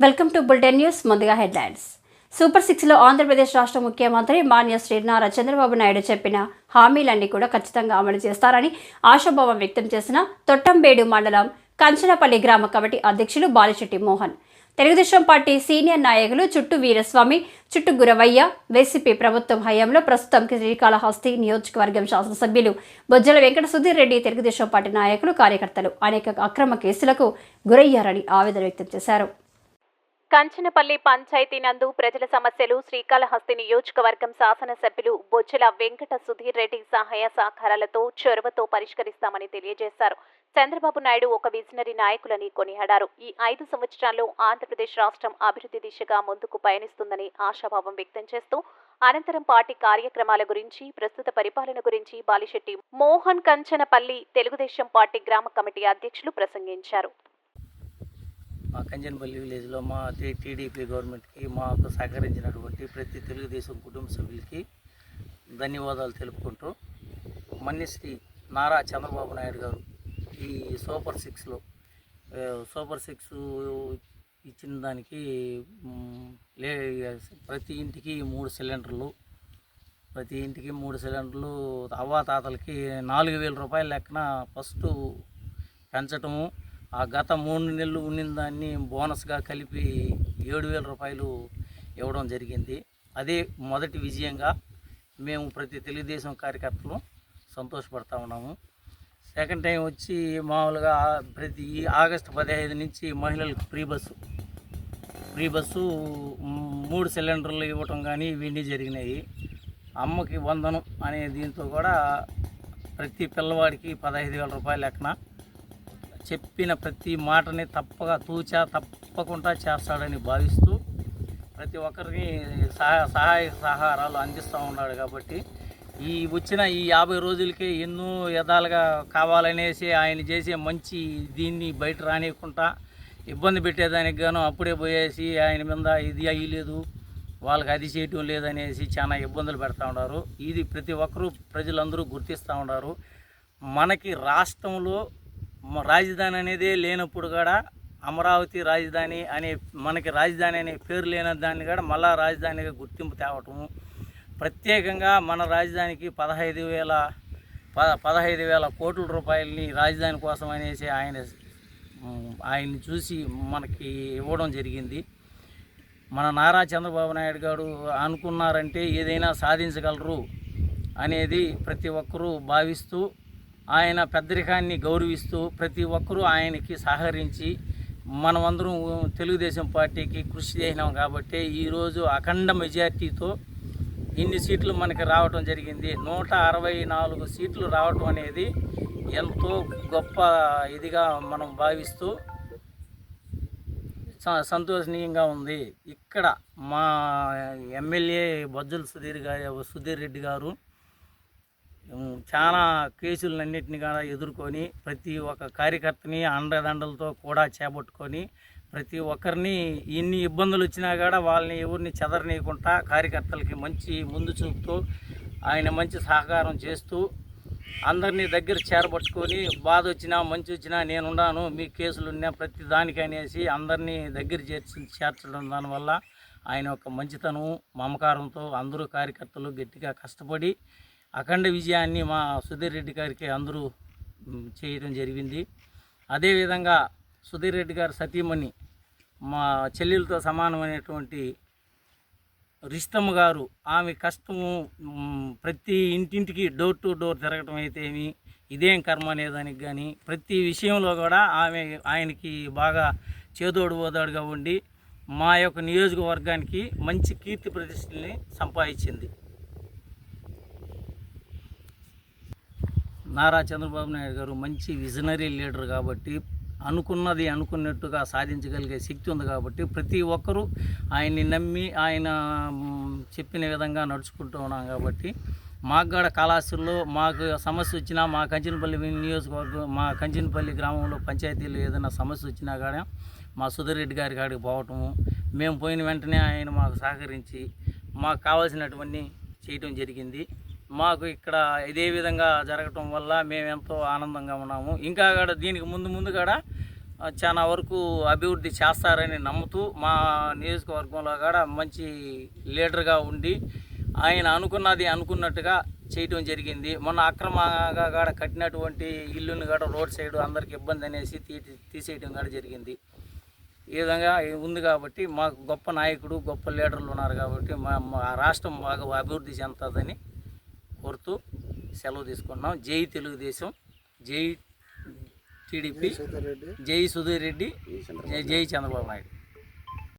Welcome to bulletin news ముందుగా headlines super సిక్స్లో ఆంధ్రప్రదేశ్ రాష్ట్ర ముఖ్యమంత్రి మాన్య శ్రీ నారా చంద్రబాబు నాయుడు చెప్పిన హామీలన్నీ కూడా ఖచ్చితంగా అమలు చేస్తారని ఆశాభావం వ్యక్తం చేసిన తొట్టంబేడు మండలం కంచనపల్లి గ్రామ కమిటీ అధ్యక్షులు బాలిశెట్టి మోహన్. తెలుగుదేశం పార్టీ సీనియర్ నాయకులు చుట్టు వీరస్వామి చుట్టు గురవయ్య వైసీపీ ప్రభుత్వం హయాంలో ప్రస్తుతం శ్రీకాళహస్తి నియోజకవర్గం శాసనసభ్యులు బొజ్జల వెంకట సుధీర్ రెడ్డి తెలుగుదేశం పార్టీ నాయకులు కార్యకర్తలు అనేక అక్రమ కేసులకు గురయ్యారని ఆవేదన వ్యక్తం చేశారు. కంచనపల్లి పంచాయతీ నందు ప్రజల సమస్యలు శ్రీకాళహస్తి నియోజకవర్గం శాసనసభ్యులు బొచ్చుల వెంకట సుధీర్ రెడ్డి సహాయ సహకారాలతో చొరవతో పరిష్కరిస్తామని తెలియజేశారు. చంద్రబాబు నాయుడు ఒక విజనరీ నాయకులని కొనియాడారు. ఈ ఐదు సంవత్సరాల్లో ఆంధ్రప్రదేశ్ రాష్ట్రం అభివృద్ధి దిశగా ముందుకు పయనిస్తుందని ఆశాభావం వ్యక్తం చేస్తూ అనంతరం పార్టీ కార్యక్రమాల గురించి ప్రస్తుత పరిపాలన గురించి బాలిశెట్టి మోహన్ కంచనపల్లి తెలుగుదేశం పార్టీ గ్రామ కమిటీ అధ్యక్షులు ప్రసంగించారు. మా కంజన్పల్లి విలేజ్లో మా టీడీపీ గవర్నమెంట్కి మాకు సహకరించినటువంటి ప్రతి తెలుగుదేశం కుటుంబ సభ్యులకి ధన్యవాదాలు తెలుపుకుంటూ మన్యశ్రీ నారా చంద్రబాబు నాయుడు గారు ఈ సూపర్ సిక్స్లో సూపర్ సిక్స్ ఇచ్చిన దానికి లే ప్రతి ఇంటికి మూడు సిలిండర్లు ప్రతి ఇంటికి మూడు సిలిండర్లు అవ్వాతాతలకి నాలుగు వేల రూపాయల లెక్కన ఫస్ట్ పెంచటము ఆ గత మూడు నెలలు ఉండిన దాన్ని బోనస్గా కలిపి ఏడు వేల రూపాయలు ఇవ్వడం జరిగింది. అదే మొదటి విజయంగా మేము ప్రతి తెలుగుదేశం కార్యకర్తలు సంతోషపడతా ఉన్నాము. సెకండ్ టైం వచ్చి మామూలుగా ప్రతి ఆగస్టు పదిహేను నుంచి మహిళలకు ఫ్రీ బస్సు. ఫ్రీ బస్సు మూడు సిలిండర్లు ఇవ్వటం కానీ ఇవన్నీ జరిగినాయి. అమ్మకి వందనం అనే దీంతో కూడా ప్రతి పిల్లవాడికి పదహైదు వేల రూపాయల లెక్కన చెప్పిన ప్రతి మాటని తప్పగా తూచా తప్పకుండా చేస్తాడని భావిస్తూ ప్రతి ఒక్కరికి సహాయ సహాయ సహారాలు అందిస్తూ ఉన్నాడు కాబట్టి ఈ వచ్చిన ఈ యాభై రోజులకే ఎన్నో విధాలుగా కావాలనేసి ఆయన చేసే మంచి దీన్ని బయట రానియకుండా ఇబ్బంది పెట్టేదానికి గాను అప్పుడే పోయేసి ఆయన మీద ఇది అయ్యలేదు వాళ్ళకి అది చేయటం లేదనేసి చాలా ఇబ్బందులు పెడతా ఉన్నారు. ఇది ప్రతి ఒక్కరూ ప్రజలందరూ గుర్తిస్తూ ఉన్నారు. మనకి రాష్ట్రంలో రాజధాని అనేది లేనప్పుడు కూడా అమరావతి రాజధాని అనే మనకి రాజధాని అనే పేరు లేని దాన్ని కూడా మళ్ళా రాజధానిగా గుర్తింపు తేవటము. ప్రత్యేకంగా మన రాజధానికి పదహైదు వేల పద పదహైదు వేల కోట్ల రూపాయలని రాజధాని కోసం అనేసి ఆయన ఆయన్ని చూసి మనకి ఇవ్వడం జరిగింది. మన నారా చంద్రబాబు నాయుడు గారు అనుకున్నారంటే ఏదైనా సాధించగలరు అనేది ప్రతి ఒక్కరూ భావిస్తూ ఆయన పెద్దరికాన్ని గౌరవిస్తూ ప్రతి ఒక్కరూ ఆయనకి సహకరించి మనమందరం తెలుగుదేశం పార్టీకి కృషి చేసినాం కాబట్టి ఈరోజు అఖండ మెజార్టీతో ఇన్ని సీట్లు మనకి రావటం జరిగింది. నూట అరవై నాలుగు సీట్లు రావటం అనేది ఎంతో గొప్ప ఇదిగా మనం భావిస్తూ స- సంతోషనీయంగా ఉంది. ఇక్కడ మా ఎమ్మెల్యే బొజ్జల సుధీర్ గారు సుధీర్ రెడ్డి గారు చాలా కేసులన్నింటినీ కూడా ఎదుర్కొని ప్రతి ఒక్క కార్యకర్తని అండదండలతో కూడా చేపట్టుకొని ప్రతి ఒక్కరిని ఎన్ని ఇబ్బందులు వచ్చినా కూడా వాళ్ళని ఎవరిని చెదరనీయకుండా కార్యకర్తలకి మంచి ముందు చూపుతూ ఆయన మంచి సహకారం చేస్తూ అందరినీ దగ్గర చేరబట్టుకొని బాధ వచ్చినా మంచి వచ్చినా నేనున్నాను మీ కేసులు ఉన్నా ప్రతి దానికి అనేసి అందరినీ దగ్గర చేర్చి చేర్చడం దానివల్ల ఆయన యొక్క మంచితనం మమకారంతో అందరూ కార్యకర్తలు గట్టిగా కష్టపడి అఖండ విజయాన్ని మా సుధీర్ రెడ్డి గారికి అందరూ చేయడం జరిగింది. అదేవిధంగా సుధీర్ రెడ్డి గారు సతీమణి మా చెల్లెలతో సమానమైనటువంటి రిష్టమ్మ గారు ఆమె కష్టము ప్రతి ఇంటింటికి డోర్ టు డోర్ తిరగటం అయితేమి ఇదేం కర్మ అనేదానికి కానీ ప్రతి విషయంలో కూడా ఆమె ఆయనకి బాగా చేదోడు ఓదాడుగా ఉండి మా యొక్క నియోజకవర్గానికి మంచి కీర్తి ప్రతిష్టల్ని సంపాదించింది. నారా చంద్రబాబు నాయుడు గారు మంచి విజనరీ లీడర్ కాబట్టి అనుకున్నది అనుకున్నట్టుగా సాధించగలిగే శక్తి ఉంది కాబట్టి ప్రతి ఒక్కరూ ఆయన్ని నమ్మి ఆయన చెప్పిన విధంగా నడుచుకుంటూ ఉన్నాం కాబట్టి మాకు కూడా కళాశాలలో మాకు సమస్య వచ్చినా మా కంచినపల్లి నియోజకవర్గం మా కంచినపల్లి గ్రామంలో పంచాయతీలో ఏదైనా సమస్య వచ్చినా కానీ మా సుధరెడ్డి గారి కాడికి పోవటము మేము పోయిన వెంటనే ఆయన మాకు సహకరించి మాకు కావాల్సినటువంటి చేయటం జరిగింది. మాకు ఇక్కడ ఇదే విధంగా జరగటం వల్ల మేము ఎంతో ఆనందంగా ఉన్నాము. ఇంకా కూడా దీనికి ముందు ముందు కూడా చాలా వరకు అభివృద్ధి చేస్తారని నమ్ముతూ మా నియోజకవర్గంలో కూడా మంచి లీడర్గా ఉండి ఆయన అనుకున్నది అనుకున్నట్టుగా చేయటం జరిగింది. మొన్న అక్రమంగా కూడా కట్టినటువంటి ఇల్లుని కూడా రోడ్ సైడ్ అందరికి ఇబ్బంది అనేసి తీ తీసేయడం కూడా జరిగింది. ఈ విధంగా ఉంది కాబట్టి మాకు గొప్ప నాయకుడు గొప్ప లీడర్లు ఉన్నారు కాబట్టి మా మా రాష్ట్రం బాగా అభివృద్ధి చెందుతుందని కోరుతూ సెలవు తీసుకున్నాం జై తెలుగుదేశం. జై టీడీపీ. జై సుధీర్ రెడ్డి. జై జై చంద్రబాబు నాయుడు.